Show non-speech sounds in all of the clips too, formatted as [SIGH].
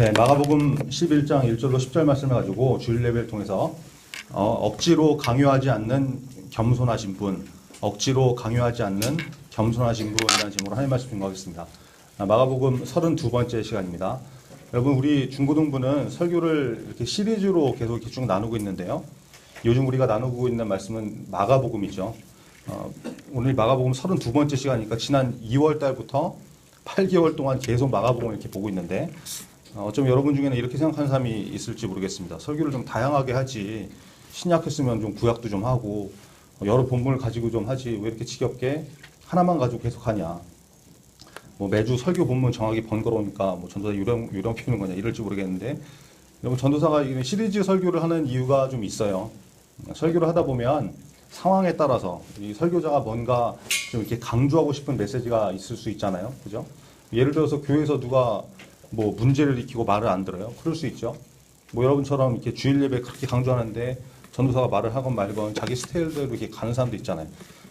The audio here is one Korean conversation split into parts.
네, 마가복음 11장 1절로 10절 말씀을 가지고 주일 예배를 통해서 어, 억지로 강요하지 않는 겸손하신 분, 억지로 강요하지 않는 겸손하신 분이라는 제목으로 하나님 말씀 증거하겠습니다. 아, 마가복음 32번째 시간입니다. 여러분 우리 중고등부는 설교를 이렇게 시리즈로 계속 이렇게 쭉 나누고 있는데요. 요즘 우리가 나누고 있는 말씀은 마가복음이죠. 어, 오늘 마가복음 32번째 시간이니까 지난 2월 달부터 8개월 동안 계속 마가복음을 이렇게 보고 있는데 어, 어쩜 여러분 중에는 이렇게 생각하는 사람이 있을지 모르겠습니다. 설교를 좀 다양하게 하지 신약했으면 좀 구약도 좀 하고 어, 여러 본문을 가지고 좀 하지 왜 이렇게 지겹게 하나만 가지고 계속 하냐. 뭐 매주 설교 본문 정하기 번거로우니까 뭐 전도사 유령 유령 피우는 거냐 이럴지 모르겠는데 여러분 전도사가 이런 시리즈 설교를 하는 이유가 좀 있어요. 설교를 하다 보면 상황에 따라서 이 설교자가 뭔가 좀 이렇게 강조하고 싶은 메시지가 있을 수 있잖아요. 그죠? 예를 들어서 교회에서 누가 뭐 문제를 일으키고 말을 안 들어요. 그럴 수 있죠. 뭐 여러분처럼 이렇게 주일 예배 그렇게 강조하는데 전도사가 말을 하건 말건 자기 스타일대로 이렇게 가는 사람도 있잖아요.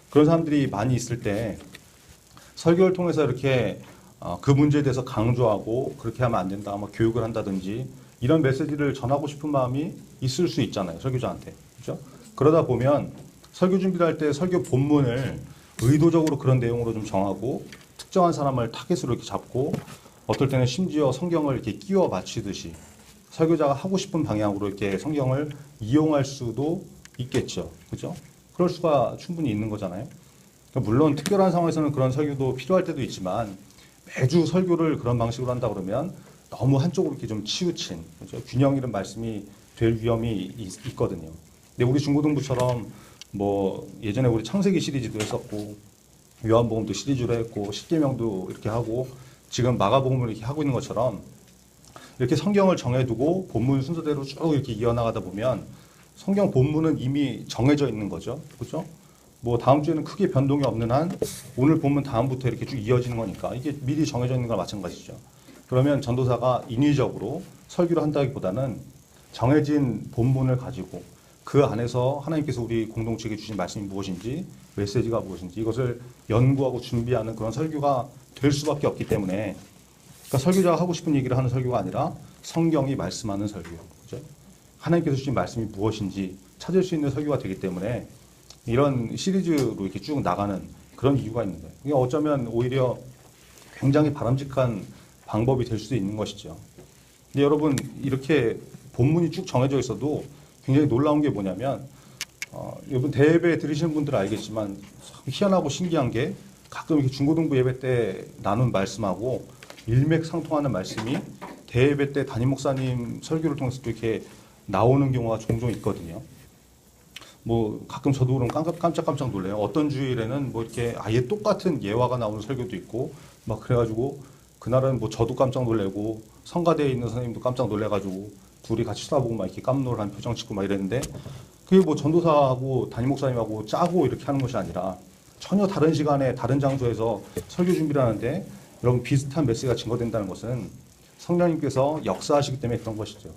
그런 사람들이 많이 있을 때 설교를 통해서 이렇게 어, 그 문제에 대해서 강조하고 그렇게 하면 안 된다, 뭐 교육을 한다든지 이런 메시지를 전하고 싶은 마음이 있을 수 있잖아요, 설교자한테. 그죠? 그러다 보면 설교 준비를 할 때 설교 본문을 의도적으로 그런 내용으로 좀 정하고 특정한 사람을 타겟으로 이렇게 잡고 어떨 때는 심지어 성경을 이렇게 끼워 맞추듯이 설교자가 하고 싶은 방향으로 이렇게 성경을 이용할 수도 있겠죠. 그죠? 그럴 수가 충분히 있는 거잖아요. 그러니까 물론 특별한 상황에서는 그런 설교도 필요할 때도 있지만 매주 설교를 그런 방식으로 한다 그러면 너무 한쪽으로 이렇게 좀 치우친 그죠? 균형 잃은 말씀이 될 위험이 있, 있거든요. 근데 우리 중고등부처럼 뭐 예전에 우리 창세기 시리즈도 했었고 요한복음도 시리즈로 했고 십계명도 이렇게 하고 지금 마가복음을 이렇게 하고 있는 것처럼 이렇게 성경을 정해두고 본문 순서대로 쭉 이렇게 이어나가다 보면 성경 본문은 이미 정해져 있는 거죠, 그렇죠? 뭐 다음 주에는 크게 변동이 없는 한 오늘 본문 다음부터 이렇게 쭉 이어지는 거니까 이게 미리 정해져 있는 거랑 마찬가지죠. 그러면 전도사가 인위적으로 설교를 한다기보다는 정해진 본문을 가지고 그 안에서 하나님께서 우리 공동체에게 주신 말씀이 무엇인지 메시지가 무엇인지 이것을 연구하고 준비하는 그런 설교가 될 수밖에 없기 때문에 그러니까 설교자가 하고 싶은 얘기를 하는 설교가 아니라 성경이 말씀하는 설교. 그죠? 하나님께서 주신 말씀이 무엇인지 찾을 수 있는 설교가 되기 때문에 이런 시리즈로 이렇게 쭉 나가는 그런 이유가 있는 거예요. 이게 어쩌면 오히려 굉장히 바람직한 방법이 될 수도 있는 것이죠. 근데 여러분 이렇게 본문이 쭉 정해져 있어도 굉장히 놀라운 게 뭐냐면 어, 여러분 대예배 들으시는 분들은 알겠지만 참 희한하고 신기한 게 가끔 이렇게 중고등부 예배 때 나눈 말씀하고 일맥상통하는 말씀이 대예배 때 담임 목사님 설교를 통해서 도 이렇게 나오는 경우가 종종 있거든요. 뭐 가끔 저도 그럼 깜짝- 깜짝 깜짝 놀래요. 어떤 주일에는 뭐 이렇게 아예 똑같은 예화가 나오는 설교도 있고 막 그래가지고 그날은 뭐 저도 깜짝 놀래고 성가대에 있는 선생님도 깜짝 놀래가지고 둘이 같이 쳐다보고 막 이렇게 깜놀한 표정 짓고 막 이랬는데 그게 뭐 전도사하고 담임 목사님하고 짜고 이렇게 하는 것이 아니라 전혀 다른 시간에 다른 장소에서 설교 준비를 하는데 여러분 비슷한 메시지가 증거된다는 것은 성령님께서 역사하시기 때문에 그런 것이죠.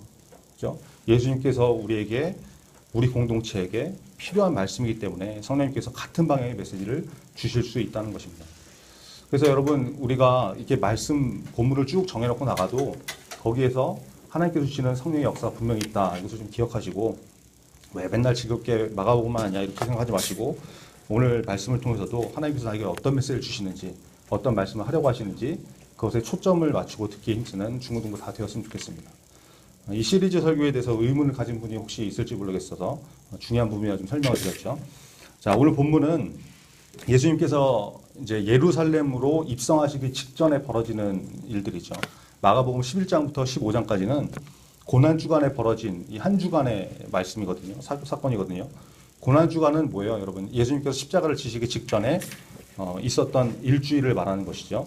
그죠? 예수님께서 우리에게 우리 공동체에게 필요한 말씀이기 때문에 성령님께서 같은 방향의 메시지를 주실 수 있다는 것입니다. 그래서 여러분 우리가 이렇게 말씀 본문을 쭉 정해놓고 나가도 거기에서 하나님께서 주시는 성령의 역사가 분명히 있다. 이것을 좀 기억하시고 왜 맨날 즐겁게 막아보고만 하냐 이렇게 생각하지 마시고 오늘 말씀을 통해서도 하나님께서 나에게 어떤 메시지를 주시는지 어떤 말씀을 하려고 하시는지 그것에 초점을 맞추고 듣기에 힘쓰는 중고등부 다 되었으면 좋겠습니다. 이 시리즈 설교에 대해서 의문을 가진 분이 혹시 있을지 모르겠어서 중요한 부분이라 좀 설명을 드렸죠. 자, 오늘 본문은 예수님께서 이제 예루살렘으로 입성하시기 직전에 벌어지는 일들이죠. 마가복음 11장부터 15장까지는 고난 주간에 벌어진 이 한 주간의 말씀이거든요. 사, 사건이거든요. 고난 주간은 뭐예요, 여러분? 예수님께서 십자가를 지시기 직전에 어, 있었던 일주일을 말하는 것이죠.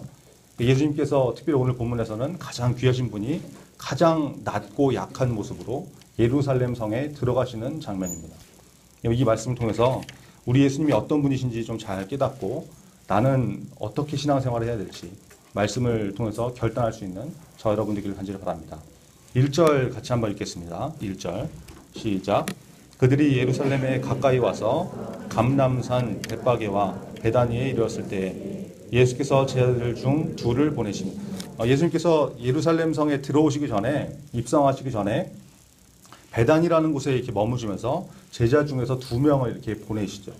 예수님께서 특별히 오늘 본문에서는 가장 귀하신 분이 가장 낮고 약한 모습으로 예루살렘 성에 들어가시는 장면입니다. 이 말씀을 통해서 우리 예수님이 어떤 분이신지 좀 잘 깨닫고 나는 어떻게 신앙생활을 해야 될지 말씀을 통해서 결단할 수 있는 저 여러분들에게 간절히 바랍니다. 1절 같이 한번 읽겠습니다. 1절 시작 그들이 예루살렘에 가까이 와서 감남산 벳바게와 베다니에 이르렀을 때 예수께서 제자들 중 둘을 보내십니다. 어, 예수님께서 예루살렘 성에 들어오시기 전에 입성하시기 전에 배단이라는 곳에 이렇게 머무시면서 제자 중에서 두 명을 이렇게 보내시죠.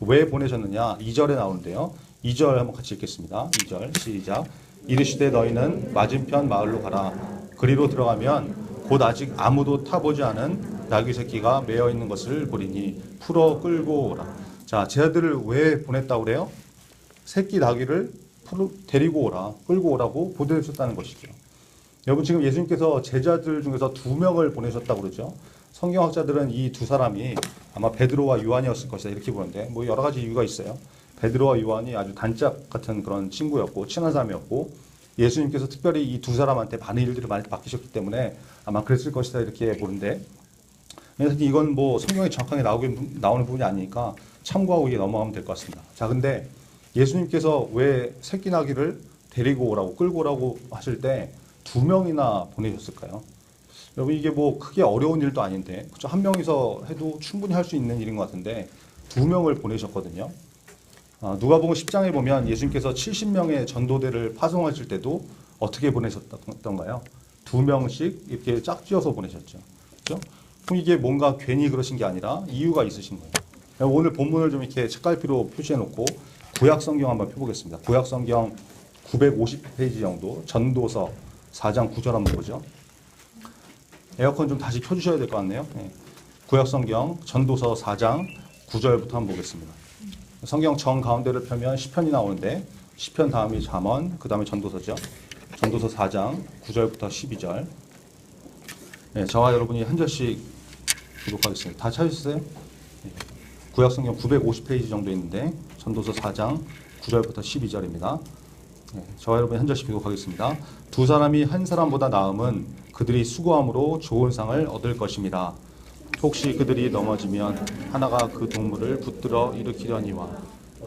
왜 보내셨느냐? 2절에 나오는데요. 2절 한번 같이 읽겠습니다. 2절 시작. 이르시되 너희는 맞은편 마을로 가라. 그리로 들어가면 곧 아직 아무도 타보지 않은 나귀 새끼가 매어 있는 것을 보리니 풀어 끌고 오라. 자, 제자들을 왜 보냈다고 그래요? 새끼 나귀를 풀어 데리고 오라, 끌고 오라고 보내셨다는 것이죠. 여러분 지금 예수님께서 제자들 중에서 두 명을 보내셨다고 그러죠. 성경학자들은 이 두 사람이 아마 베드로와 요한이었을 것이다 이렇게 보는데 뭐 여러 가지 이유가 있어요. 베드로와 요한이 아주 단짝 같은 그런 친구였고 친한 사람이었고 예수님께서 특별히 이 두 사람한테 많은 일들을 많이 맡기셨기 때문에 아마 그랬을 것이다 이렇게 보는데 그래서 이건 뭐 성경에 정확하게 나오긴, 나오는 부분이 아니니까 참고하고 이게 넘어가면 될 것 같습니다. 자 근데 예수님께서 왜 새끼 나귀를 데리고 오라고 끌고 오라고 하실 때 두 명이나 보내셨을까요? 여러분 이게 뭐 크게 어려운 일도 아닌데 그렇죠? 한 명이서 해도 충분히 할 수 있는 일인 것 같은데 두 명을 보내셨거든요. 아, 누가복음 10장에 보면 예수님께서 70명의 전도대를 파송하실 때도 어떻게 보내셨던가요? 두 명씩 이렇게 짝지어서 보내셨죠. 그렇죠? 그럼 이게 뭔가 괜히 그러신 게 아니라 이유가 있으신 거예요. 오늘 본문을 좀 이렇게 책갈피로 표시해 놓고 구약 성경 한번 펴보겠습니다. 구약 성경 950페이지 정도 전도서 4장 9절 한번 보죠. 에어컨 좀 다시 켜주셔야 될 것 같네요. 네. 구약 성경 전도서 4장 9절부터 한번 보겠습니다. 성경 정 가운데를 펴면 시편이 나오는데 시편 다음이 잠언, 그 다음에 전도서죠. 전도서 4장 9절부터 12절. 네, 저와 여러분이 한 절씩 기록하겠습니다. 다 찾으셨어요? 네. 구약 성경 950페이지 정도 있는데 전도서 4장 9절부터 12절입니다. 네, 저와 여러분이 한 절씩 기록하겠습니다. 두 사람이 한 사람보다 나음은 그들이 수고함으로 좋은 상을 얻을 것입니다. 혹시 그들이 넘어지면 하나가 그 동물을 붙들어 일으키려니와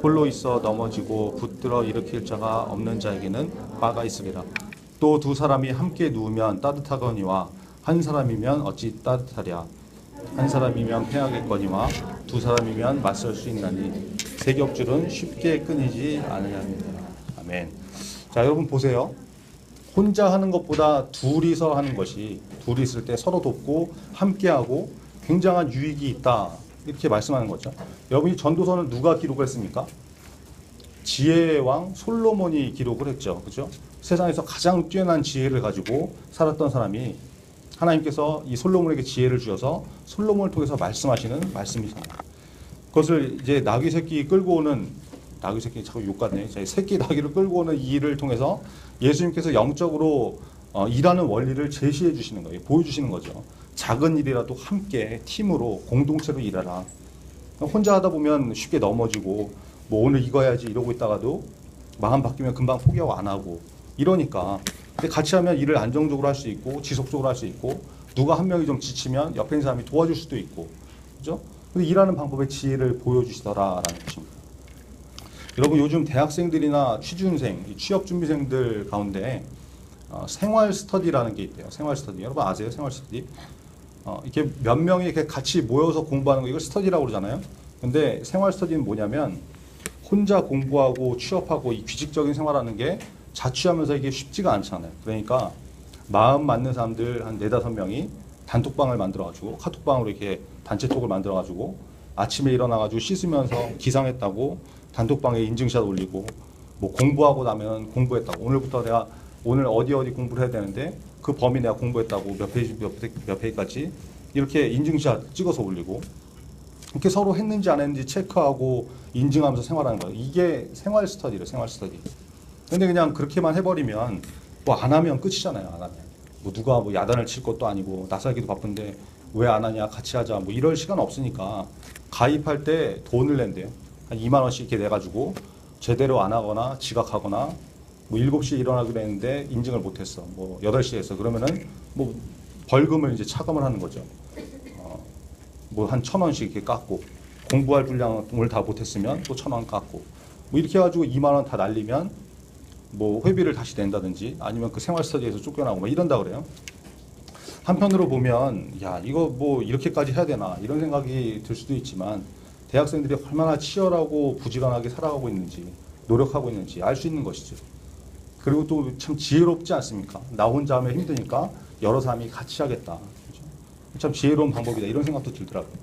홀로 있어 넘어지고 붙들어 일으킬 자가 없는 자에게는 바가 있으리라. 또 두 사람이 함께 누우면 따뜻하거니와 한 사람이면 어찌 따뜻하랴. 한 사람이면 패하겠거니와 두 사람이면 맞설 수 있나니 세 겹줄은 쉽게 끊이지 않으냐입니다. 아멘. 자 여러분 보세요. 혼자 하는 것보다 둘이서 하는 것이 둘이 있을 때 서로 돕고 함께하고 굉장한 유익이 있다 이렇게 말씀하는 거죠. 여러분이 전도서는 누가 기록을 했습니까? 지혜의 왕 솔로몬이 기록을 했죠. 그죠? 세상에서 가장 뛰어난 지혜를 가지고 살았던 사람이 하나님께서 이 솔로몬에게 지혜를 주셔서 솔로몬을 통해서 말씀하시는 말씀이십니다. 그것을 이제 나귀 새끼 끌고 오는 나귀 새끼 자꾸 욕 같네. 새끼 나귀를 끌고 오는 이 일을 통해서 예수님께서 영적으로 어, 일하는 원리를 제시해 주시는 거예요. 보여주시는 거죠. 작은 일이라도 함께 팀으로 공동체로 일하라. 혼자 하다 보면 쉽게 넘어지고 뭐 오늘 이거 해야지 이러고 있다가도 마음 바뀌면 금방 포기하고 안 하고 이러니까 근데 같이 하면 일을 안정적으로 할 수 있고 지속적으로 할 수 있고 누가 한 명이 좀 지치면 옆에 있는 사람이 도와줄 수도 있고 그죠? 근데 일하는 방법의 지혜를 보여주시더라라는 것입니다. 여러분 요즘 대학생들이나 취준생, 취업준비생들 가운데 어, 생활 스터디라는 게 있대요. 생활 스터디. 여러분 아세요? 생활 스터디? 어, 이렇게 몇 명이 이렇게 같이 모여서 공부하는 거 이걸 스터디라고 그러잖아요. 근데 생활 스터디는 뭐냐면 혼자 공부하고 취업하고 이 규칙적인 생활하는 게 자취하면서 이게 쉽지가 않잖아요. 그러니까 마음 맞는 사람들 한 네다섯 명이 단톡방을 만들어가지고 카톡방으로 이렇게 단체톡을 만들어가지고 아침에 일어나가지고 씻으면서 기상했다고 단톡방에 인증샷 올리고 뭐 공부하고 나면 공부했다고 오늘부터 내가 오늘 어디 어디 공부를 해야 되는데 그 범위 내가 공부했다고 몇 페이지 몇, 페이지, 몇 페이지까지 이렇게 인증샷 찍어서 올리고 이렇게 서로 했는지 안 했는지 체크하고 인증하면서 생활하는 거예요. 이게 생활 스터디래 생활 스터디. 근데 그냥 그렇게만 해버리면 뭐 안 하면 끝이잖아요. 안 하면 뭐 누가 뭐 야단을 칠 것도 아니고 나살기도 바쁜데 왜 안 하냐 같이 하자 뭐 이럴 시간 없으니까 가입할 때 돈을 낸대요. 한 2만 원씩 이렇게 내가지고 제대로 안 하거나 지각하거나 뭐 7시에 일어나기로 했는데 인증을 못했어. 뭐 8시에 했어. 그러면은 뭐 벌금을 이제 차감을 하는 거죠. 어, 뭐한 천 원씩 이렇게 깎고 공부할 분량을 다 못했으면 또 천 원 깎고 뭐 이렇게 해가지고 2만 원 다 날리면 뭐 회비를 다시 낸다든지 아니면 그 생활 스터디에서 쫓겨나고 뭐 이런다 그래요. 한편으로 보면 야 이거 뭐 이렇게까지 해야 되나 이런 생각이 들 수도 있지만 대학생들이 얼마나 치열하고 부지런하게 살아가고 있는지 노력하고 있는지 알 수 있는 것이죠. 그리고 또 참 지혜롭지 않습니까? 나 혼자 하면 힘드니까 여러 사람이 같이 하겠다. 그죠? 참 지혜로운 방법이다. 이런 생각도 들더라고요.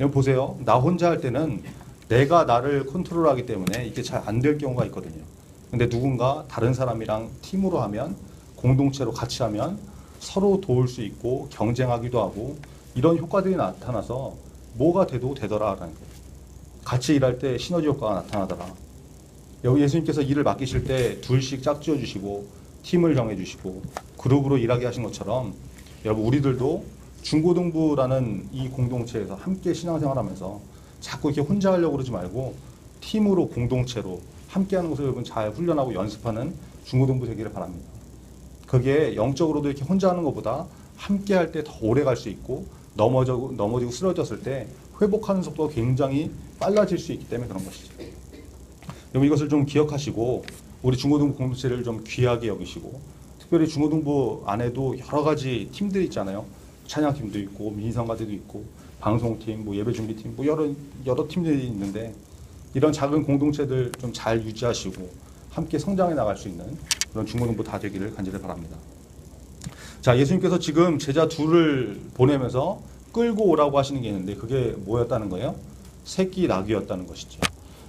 여러분 보세요. 나 혼자 할 때는 내가 나를 컨트롤하기 때문에 이게 잘 안 될 경우가 있거든요. 근데 누군가 다른 사람이랑 팀으로 하면 공동체로 같이 하면 서로 도울 수 있고 경쟁하기도 하고 이런 효과들이 나타나서 뭐가 돼도 되더라라는 거예요. 같이 일할 때 시너지 효과가 나타나더라. 여기 예수님께서 일을 맡기실 때 둘씩 짝지어 주시고 팀을 정해 주시고 그룹으로 일하게 하신 것처럼 여러분 우리들도 중고등부라는 이 공동체에서 함께 신앙생활하면서 자꾸 이렇게 혼자 하려고 그러지 말고 팀으로 공동체로 함께하는 것을 여러분 잘 훈련하고 연습하는 중고등부 되기를 바랍니다. 그게 영적으로도 이렇게 혼자 하는 것보다 함께 할 때 더 오래 갈 수 있고 넘어져 넘어지고 쓰러졌을 때 회복하는 속도가 굉장히 빨라질 수 있기 때문에 그런 것이죠. 여러분 이것을 좀 기억하시고 우리 중고등부 공동체를 좀 귀하게 여기시고 특별히 중고등부 안에도 여러 가지 팀들이 있잖아요. 찬양팀도 있고 민성가들도 있고 방송팀, 뭐 예배 준비팀, 뭐 여러 여러 팀들이 있는데 이런 작은 공동체들 좀 잘 유지하시고 함께 성장해 나갈 수 있는 그런 중고등부 다 되기를 간절히 바랍니다. 자, 예수님께서 지금 제자 둘을 보내면서 끌고 오라고 하시는 게 있는데 그게 뭐였다는 거예요? 새끼 낙이었다는 것이죠.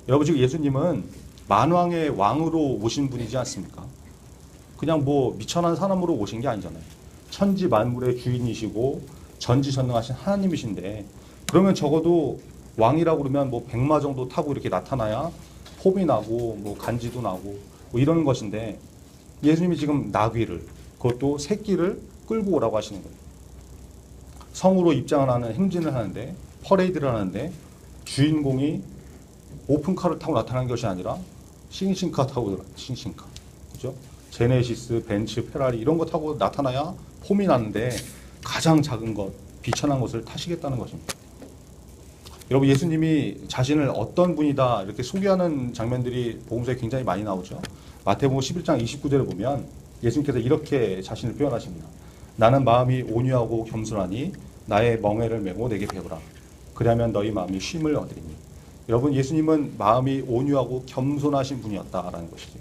여러분 지금 예수님은 만왕의 왕으로 오신 분이지 않습니까? 그냥 뭐 미천한 사람으로 오신 게 아니잖아요. 천지 만물의 주인이시고 전지전능하신 하나님이신데 그러면 적어도 왕이라고 그러면 뭐 백마 정도 타고 이렇게 나타나야 폼이 나고 뭐 간지도 나고 뭐 이러는 것인데 예수님이 지금 나귀를 그것도 새끼를 끌고 오라고 하시는 거예요. 성으로 입장을 하는 행진을 하는데 퍼레이드를 하는데 주인공이 오픈카를 타고 나타난 것이 아니라 싱싱카 타고 싱싱카 그죠? 제네시스, 벤츠, 페라리 이런 거 타고 나타나야 폼이 나는데 가장 작은 것, 비천한 것을 타시겠다는 것입니다. 여러분 예수님이 자신을 어떤 분이다 이렇게 소개하는 장면들이 복음서에 굉장히 많이 나오죠. 마태복음 11장 29절을 보면 예수님께서 이렇게 자신을 표현하십니다. 나는 마음이 온유하고 겸손하니 나의 멍에를 메고 내게 배우라. 그러면 너희 마음이 쉼을 얻으리니. 여러분 예수님은 마음이 온유하고 겸손하신 분이었다라는 것이죠.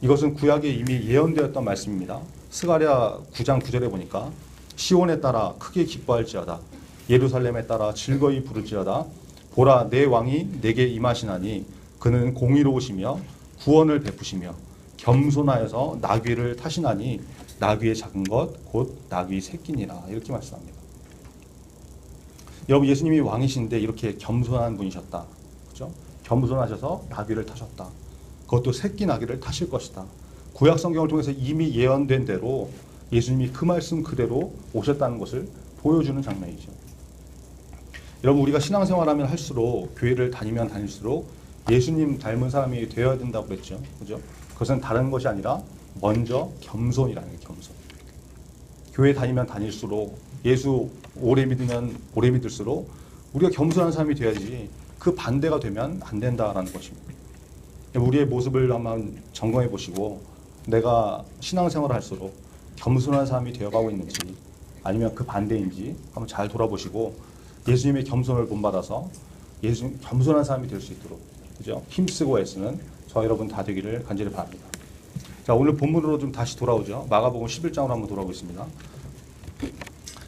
이것은 구약에 이미 예언되었던 말씀입니다. 스가랴 9장 9절에 보니까 시온에 따라 크게 기뻐할지어다. 예루살렘에 따라 즐거이 부를지어다. 보라 내 왕이 내게 임하시나니 그는 공의로우시며 구원을 베푸시며 겸손하여서 나귀를 타시나니 나귀의 작은 것 곧 나귀 새끼니라 이렇게 말씀합니다. 여러분 예수님이 왕이신데 이렇게 겸손한 분이셨다. 그죠? 겸손하셔서 나귀를 타셨다. 그것도 새끼 나귀를 타실 것이다. 구약 성경을 통해서 이미 예언된 대로 예수님이 그 말씀 그대로 오셨다는 것을 보여주는 장면이죠. 여러분 우리가 신앙생활하면 할수록 교회를 다니면 다닐수록 예수님 닮은 사람이 되어야 된다고 그랬죠. 그죠? 그것은 다른 것이 아니라 먼저 겸손이라는 게 겸손. 교회 다니면 다닐수록 예수 오래 믿으면 오래 믿을수록 우리가 겸손한 사람이 돼야지 그 반대가 되면 안 된다라는 것입니다. 우리의 모습을 한번 점검해 보시고 내가 신앙생활을 할수록 겸손한 사람이 되어가고 있는지 아니면 그 반대인지 한번 잘 돌아보시고 예수님의 겸손을 본받아서 예수 겸손한 사람이 될 수 있도록 그죠? 힘쓰고 애쓰는 저 여러분 다 되기를 간절히 바랍니다. 자 오늘 본문으로 좀 다시 돌아오죠. 마가복음 11장으로 한번 돌아오겠습니다.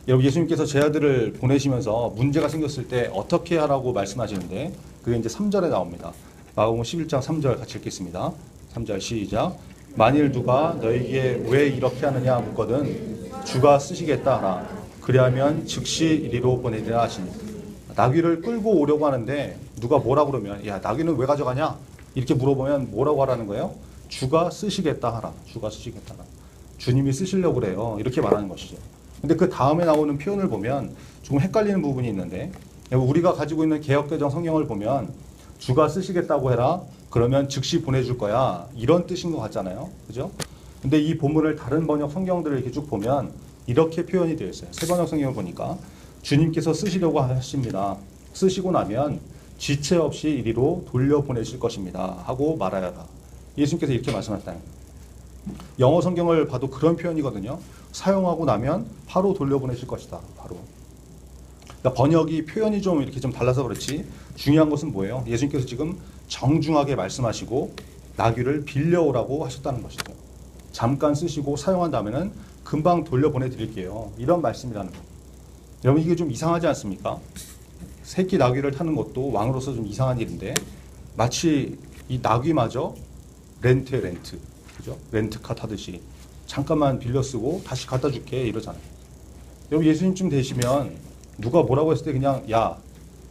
여러분 예수님께서 제 아들을 보내시면서 문제가 생겼을 때 어떻게 하라고 말씀하시는데 그게 이제 3절에 나옵니다. 마가복음 11장 3절 같이 읽겠습니다. 3절 시작. 만일 누가 너에게 왜 이렇게 하느냐 묻거든 주가 쓰시겠다 하라. 그리하면 즉시 이리로 보내리라 하시니 나귀를 끌고 오려고 하는데 누가 뭐라 그러면 야 나귀는 왜 가져가냐 이렇게 물어보면 뭐라고 하라는 거예요? 주가 쓰시겠다 하라. 주가 쓰시겠다 하라. 주님이 쓰시려고 그래요. 이렇게 말하는 것이죠. 근데 그 다음에 나오는 표현을 보면 조금 헷갈리는 부분이 있는데 우리가 가지고 있는 개혁개정 성경을 보면 주가 쓰시겠다고 해라. 그러면 즉시 보내줄 거야. 이런 뜻인 것 같잖아요. 그죠? 근데 이 본문을 다른 번역 성경들을 이렇게 쭉 보면 이렇게 표현이 되어 있어요. 세 번역 성경을 보니까 주님께서 쓰시려고 하십니다. 쓰시고 나면 지체 없이 이리로 돌려보내실 것입니다. 하고 말하여라. 예수님께서 이렇게 말씀하셨다. 영어 성경을 봐도 그런 표현이거든요. 사용하고 나면 바로 돌려보내실 것이다. 바로. 그러니까 번역이 표현이 좀 이렇게 좀 달라서 그렇지 중요한 것은 뭐예요? 예수님께서 지금 정중하게 말씀하시고 나귀를 빌려오라고 하셨다는 것이죠. 잠깐 쓰시고 사용한 다음에는 금방 돌려보내 드릴게요. 이런 말씀이라는 거. 여러분 이게 좀 이상하지 않습니까? 새끼 나귀를 타는 것도 왕으로서 좀 이상한 일인데 마치 이 나귀마저 렌트에 렌트, 그죠? 렌트카 타듯이 잠깐만 빌려 쓰고 다시 갖다 줄게 이러잖아요. 여러분 예수님쯤 되시면 누가 뭐라고 했을 때 그냥 야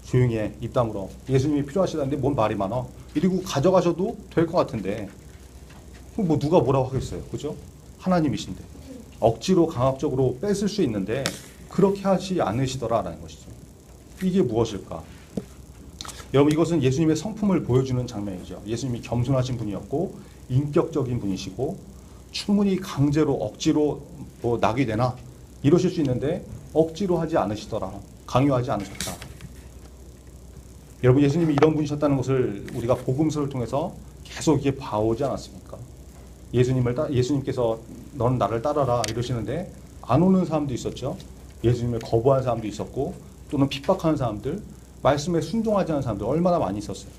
조용히 해, 입 다물어. 예수님이 필요하시다는데 뭔 말이 많아. 이리고 가져가셔도 될 것 같은데 뭐 누가 뭐라고 하겠어요. 그죠? 하나님이신데. 억지로 강압적으로 뺏을 수 있는데 그렇게 하지 않으시더라라는 것이죠. 이게 무엇일까? 여러분 이것은 예수님의 성품을 보여주는 장면이죠. 예수님이 겸손하신 분이었고 인격적인 분이시고 충분히 강제로 억지로 뭐 낙이 되나 이러실 수 있는데 억지로 하지 않으시더라. 강요하지 않으셨다. 여러분 예수님이 이런 분이셨다는 것을 우리가 복음서를 통해서 계속 이게 봐오지 않았습니까? 예수님을 따, 예수님께서 넌 나를 따라라 이러시는데 안 오는 사람도 있었죠. 예수님을 거부한 사람도 있었고 또는 핍박하는 사람들, 말씀에 순종하지 않은 사람들 얼마나 많이 있었어요.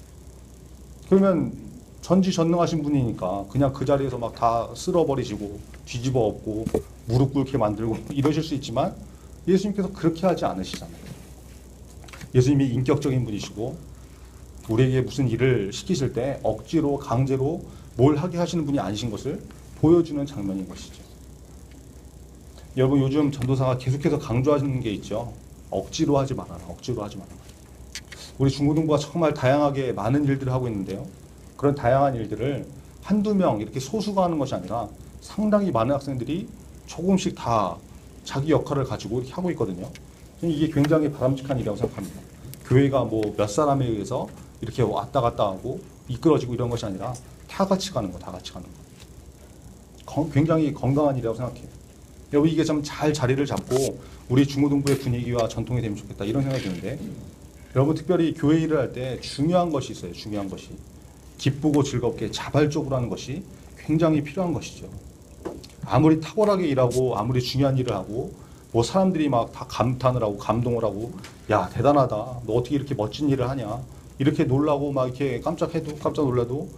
그러면 전지전능하신 분이니까 그냥 그 자리에서 막 다 쓸어버리시고 뒤집어 엎고 무릎 꿇게 만들고 [LAUGHS] 이러실 수 있지만 예수님께서 그렇게 하지 않으시잖아요. 예수님이 인격적인 분이시고 우리에게 무슨 일을 시키실 때 억지로 강제로 뭘 하게 하시는 분이 아니신 것을 보여주는 장면인 것이죠. 여러분 요즘 전도사가 계속해서 강조하는 게 있죠. 억지로 하지 말아라. 억지로 하지 말아라. 우리 중고등부가 정말 다양하게 많은 일들을 하고 있는데요. 그런 다양한 일들을 한두 명 이렇게 소수가 하는 것이 아니라 상당히 많은 학생들이 조금씩 다 자기 역할을 가지고 이렇게 하고 있거든요. 이게 굉장히 바람직한 일이라고 생각합니다. 교회가 뭐 몇 사람에 의해서 이렇게 왔다 갔다 하고 이끌어지고 이런 것이 아니라 다 같이 가는 거, 다 같이 가는 거. 건- 굉장히 건강한 일이라고 생각해요. 여러분 이게 좀 잘 자리를 잡고 우리 중고등부의 분위기와 전통이 되면 좋겠다 이런 생각이 드는데 여러분 특별히 교회 일을 할 때 중요한 것이 있어요. 중요한 것이 기쁘고 즐겁게 자발적으로 하는 것이 굉장히 필요한 것이죠. 아무리 탁월하게 일하고 아무리 중요한 일을 하고 뭐 사람들이 막 다 감탄을 하고 감동을 하고 야 대단하다. 너 어떻게 이렇게 멋진 일을 하냐? 이렇게 놀라고 막 이렇게 깜짝해도 깜짝 놀라도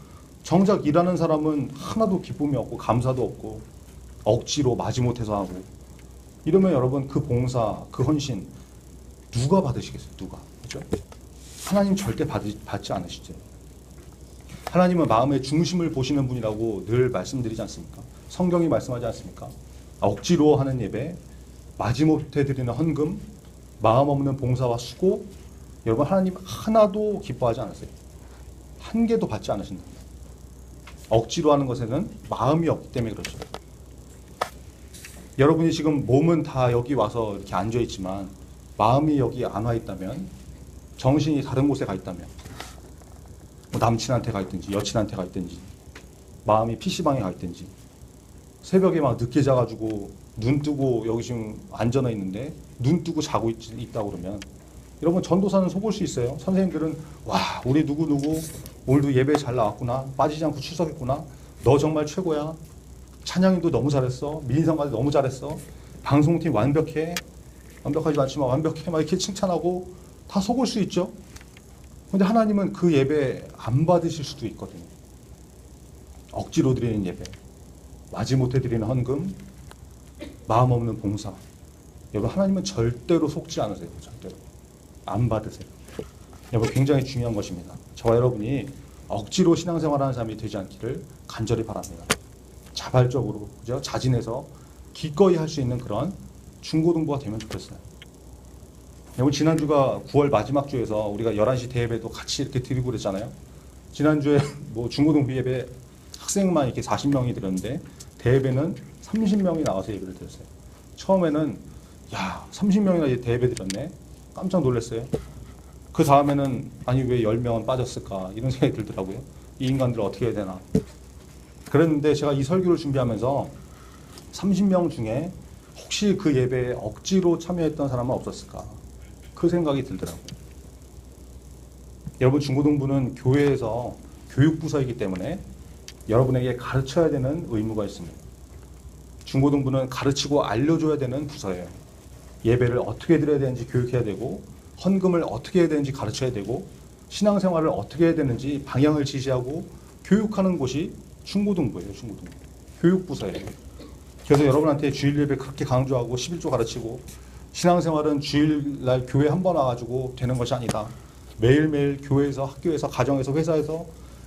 정작 일하는 사람은 하나도 기쁨이 없고 감사도 없고 억지로 마지못해서 하고. 이러면 여러분 그 봉사 그 헌신 누가 받으시겠어요? 누가? 그죠? 하나님 절대 받지 않으시죠 하나님은 마음의 중심을 보시는 분이라고 늘 말씀드리지 않습니까? 성경이 말씀하지 않습니까? 억지로 하는 예배 마지못해 드리는 헌금 마음 없는 봉사와 수고 여러분 하나님 하나도 기뻐하지 않으세요. 한 개도 받지 않으신다 억지로 하는 것에는 마음이 없기 때문에 그렇죠. 여러분이 지금 몸은 다 여기 와서 이렇게 앉아 있지만 마음이 여기 안 와 있다면 정신이 다른 곳에 가 있다면 뭐 남친한테 가 있든지 여친한테 가 있든지 마음이 PC방에 가 있든지 새벽에 막 늦게 자가지고 눈 뜨고 여기 지금 앉아나 있는데 눈 뜨고 자고 있, 있다 그러면 여러분 전도사는 속을 수 있어요. 선생님들은 와 우리 누구 누구 오늘도 예배 잘 나왔구나 빠지지 않고 출석했구나 너 정말 최고야 찬양인도 너무 잘했어 민성까지 너무 잘했어 방송팀 완벽해 완벽하지 않지만 완벽해 막 이렇게 칭찬하고 다 속을 수 있죠. 근데 하나님은 그 예배 안 받으실 수도 있거든요. 억지로 드리는 예배, 마지못해 드리는 헌금, 마음 없는 봉사. 여러분 하나님은 절대로 속지 않으세요. 절대로 안 받으세요. 여러분 굉장히 중요한 것입니다. 저와 여러분이 억지로 신앙생활하는 사람이 되지 않기를 간절히 바랍니다. 자발적으로 그죠? 자진해서 기꺼이 할 수 있는 그런 중고등부가 되면 좋겠어요. 여러분 지난주가 9월 마지막 주에서 우리가 11시 대예배도 같이 이렇게 드리고 그랬잖아요. 지난주에 [LAUGHS] 뭐 중고등부 예배 학생만 이렇게 40명이 드렸는데 대예배는 30명이 나와서 예배를 드렸어요. 처음에는 야 30명이나 대예배 드렸네 깜짝 놀랐어요. 그 다음에는 아니 왜 10명은 빠졌을까 이런 생각이 들더라고요. 이 인간들 어떻게 해야 되나. 그랬는데 제가 이 설교를 준비하면서 30명 중에 혹시 그 예배에 억지로 참여했던 사람은 없었을까? 그 생각이 들더라고요. 여러분 중고등부는 교회에서 교육부서이기 때문에 여러분에게 가르쳐야 되는 의무가 있습니다. 중고등부는 가르치고 알려줘야 되는 부서예요. 예배를 어떻게 드려야 되는지 교육해야 되고 헌금을 어떻게 해야 되는지 가르쳐야 되고 신앙생활을 어떻게 해야 되는지 방향을 지시하고 교육하는 곳이 중고등부예요, 중고등부. 교육부서예요. 그래서 여러분한테 주일 예배 그렇게 강조하고 11조 가르치고 신앙생활은 주일날 교회 한 번 와가지고 되는 것이 아니다. 매일매일 교회에서 학교에서 가정에서 회사에서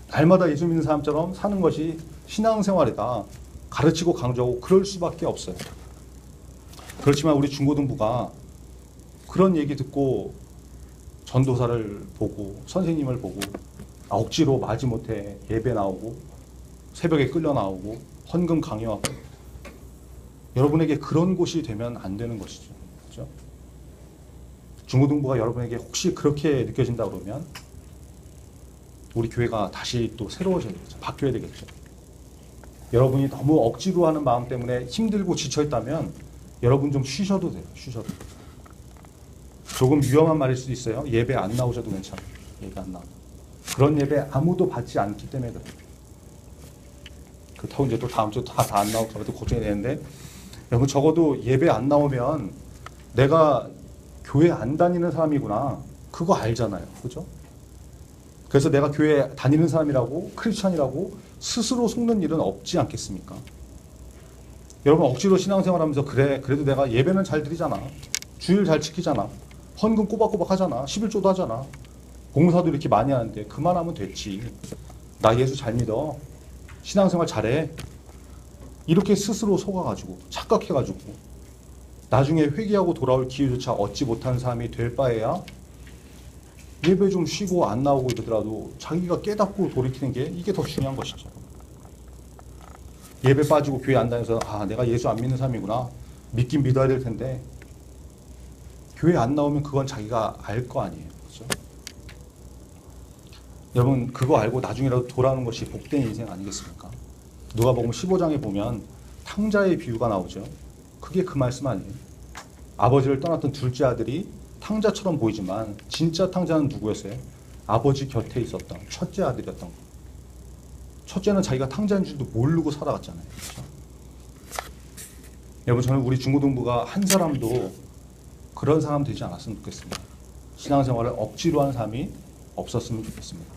날마다 예수 믿는 사람처럼 사는 것이 신앙생활이다. 가르치고 강조하고 그럴 수밖에 없어요. 그렇지만 우리 중고등부가 그런 얘기 듣고 전도사를 보고 선생님을 보고 아, 억지로 마지못해 예배 나오고 새벽에 끌려 나오고 헌금 강요하고 여러분에게 그런 곳이 되면 안 되는 것이죠. 그렇죠? 중고등부가 여러분에게 혹시 그렇게 느껴진다 그러면 우리 교회가 다시 또 새로워져야 되겠죠. 바뀌어야 되겠죠. 여러분이 너무 억지로 하는 마음 때문에 힘들고 지쳐 있다면 여러분 좀 쉬셔도 돼요. 쉬셔도. 조금 위험한 말일 수도 있어요. 예배 안 나오셔도 괜찮아요. 예배 안 나오. 그런 예배 아무도 받지 않기 때문에 그래요. 그렇다고 이제 또 다음 주다다안 나올까 봐 걱정이 되는데 여러분 적어도 예배 안 나오면 내가 교회 안 다니는 사람이구나. 그거 알잖아요. 그죠? 그래서 내가 교회 다니는 사람이라고 크리스천이라고 스스로 속는 일은 없지 않겠습니까? 여러분 억지로 신앙생활 하면서 그래 그래도 내가 예배는 잘 드리잖아. 주일 잘 지키잖아. 헌금 꼬박꼬박 하잖아. 11조도 하잖아. 공사도 이렇게 많이 하는데 그만하면 됐지. 나 예수 잘 믿어. 신앙생활 잘해. 이렇게 스스로 속아가지고 착각해가지고 나중에 회개하고 돌아올 기회조차 얻지 못한 사람이 될 바에야 예배 좀 쉬고 안 나오고 이러더라도 자기가 깨닫고 돌이키는 게 이게 더 중요한 것이죠. 예배 빠지고 교회 안 다녀서 아 내가 예수 안 믿는 사람이구나 믿긴 믿어야 될 텐데 교회 안 나오면 그건 자기가 알 거 아니에요. 그렇죠? 여러분 그거 알고 나중에라도 돌아오는 것이 복된 인생 아니겠습니까? 누가복음 15장에 보면 탕자의 비유가 나오죠. 그게 그 말씀 아니에요. 아버지를 떠났던 둘째 아들이 탕자처럼 보이지만 진짜 탕자는 누구였어요? 아버지 곁에 있었던 첫째 아들이었던 거. 첫째는 자기가 탕자인 줄도 모르고 살아갔잖아요. 그렇죠? 여러분 저는 우리 중고등부가 한 사람도 그런 사람 되지 않았으면 좋겠습니다. 신앙생활을 억지로 하는 사람이 없었으면 좋겠습니다.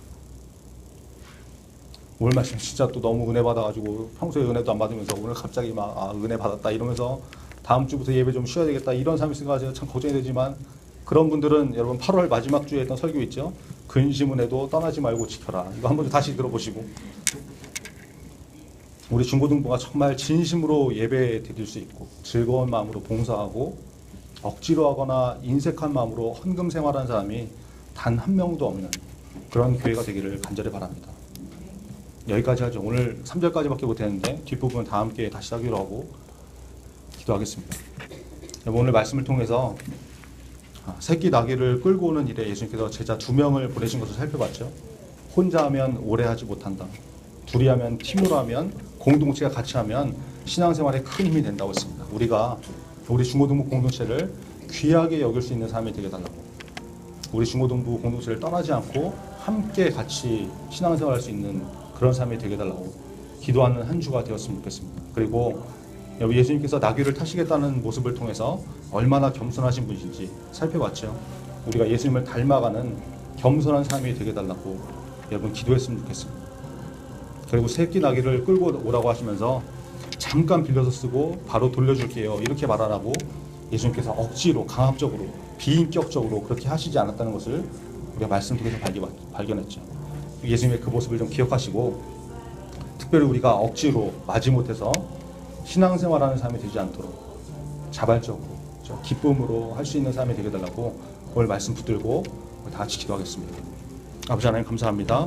오늘 말씀 진짜 또 너무 은혜 받아가지고 평소에 은혜도 안 받으면서 오늘 갑자기 막 아, 은혜 받았다 이러면서 다음 주부터 예배 좀 쉬어야 되겠다 이런 사람이 있으니까 제가 참 걱정이 되지만 그런 분들은 여러분 8월 마지막 주에 했던 설교 있죠? 근심은 해도 떠나지 말고 지켜라. 이거 한번 다시 들어보시고. 우리 중고등부가 정말 진심으로 예배 드릴 수 있고 즐거운 마음으로 봉사하고 억지로 하거나 인색한 마음으로 헌금 생활하는 사람이 단 한 명도 없는 그런 교회가 되기를 간절히 바랍니다. 여기까지 하죠. 오늘 3절까지밖에 못했는데 뒷부분 다 함께 다시 하기로 하고 기도하겠습니다. 오늘 말씀을 통해서 아, 새끼 나귀를 끌고 오는 일에 예수님께서 제자 두 명을 보내신 것을 살펴봤죠. 혼자 하면 오래 하지 못한다. 둘이 하면 팀으로 하면 공동체가 같이 하면 신앙생활에 큰 힘이 된다고 했습니다. 우리가 우리 중고등부 공동체를 귀하게 여길 수 있는 사람이 되게 달라고. 우리 중고등부 공동체를 떠나지 않고 함께 같이 신앙생활할 수 있는 그런 삶이 되게 달라고 기도하는 한 주가 되었으면 좋겠습니다. 그리고 예수님께서 나귀를 타시겠다는 모습을 통해서 얼마나 겸손하신 분이신지 살펴봤죠. 우리가 예수님을 닮아가는 겸손한 삶이 되게 달라고 여러분 기도했으면 좋겠습니다. 그리고 새끼 나귀를 끌고 오라고 하시면서 잠깐 빌려서 쓰고 바로 돌려줄게요. 이렇게 말하라고 예수님께서 억지로 강압적으로 비인격적으로 그렇게 하시지 않았다는 것을 우리가 말씀 통해서 발견했죠. 예수님의 그 모습을 좀 기억하시고 특별히 우리가 억지로 마지못해서 신앙생활하는 삶이 되지 않도록 자발적으로 기쁨으로 할 수 있는 삶이 되게 달라고 오늘 말씀 붙들고 다 같이 기도하겠습니다. 아버지 하나님 감사합니다.